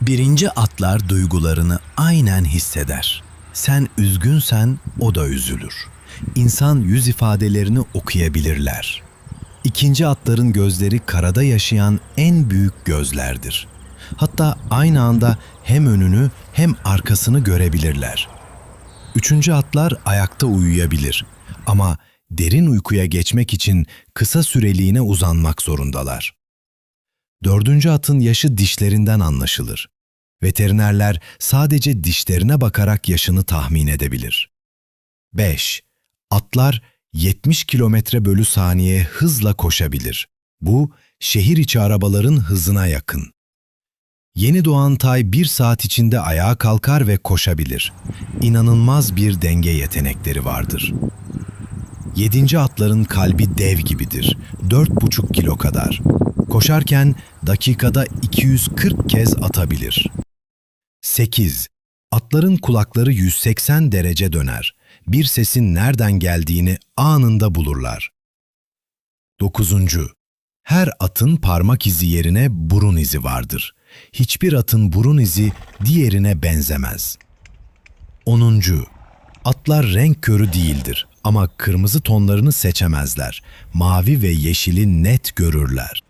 Birinci atlar duygularını aynen hisseder. Sen üzgünsen o da üzülür. İnsan yüz ifadelerini okuyabilirler. İkinci atların gözleri karada yaşayan en büyük gözlerdir. Hatta aynı anda hem önünü hem arkasını görebilirler. Üçüncü atlar ayakta uyuyabilir ama derin uykuya geçmek için kısa süreliğine uzanmak zorundalar. Dördüncü atın yaşı dişlerinden anlaşılır. Veterinerler sadece dişlerine bakarak yaşını tahmin edebilir. 5. Atlar 70 kilometre bölü saniye hızla koşabilir. Bu, şehir içi arabaların hızına yakın. Yeni doğan tay bir saat içinde ayağa kalkar ve koşabilir. İnanılmaz bir denge yetenekleri vardır. Yedinci atların kalbi dev gibidir. 4,5 kilo kadar. Koşarken dakikada 240 kez atabilir. 8. Atların kulakları 180 derece döner. Bir sesin nereden geldiğini anında bulurlar. 9. Her atın parmak izi yerine burun izi vardır. Hiçbir atın burun izi diğerine benzemez. 10. Atlar renk körü değildir ama kırmızı tonlarını seçemezler. Mavi ve yeşili net görürler.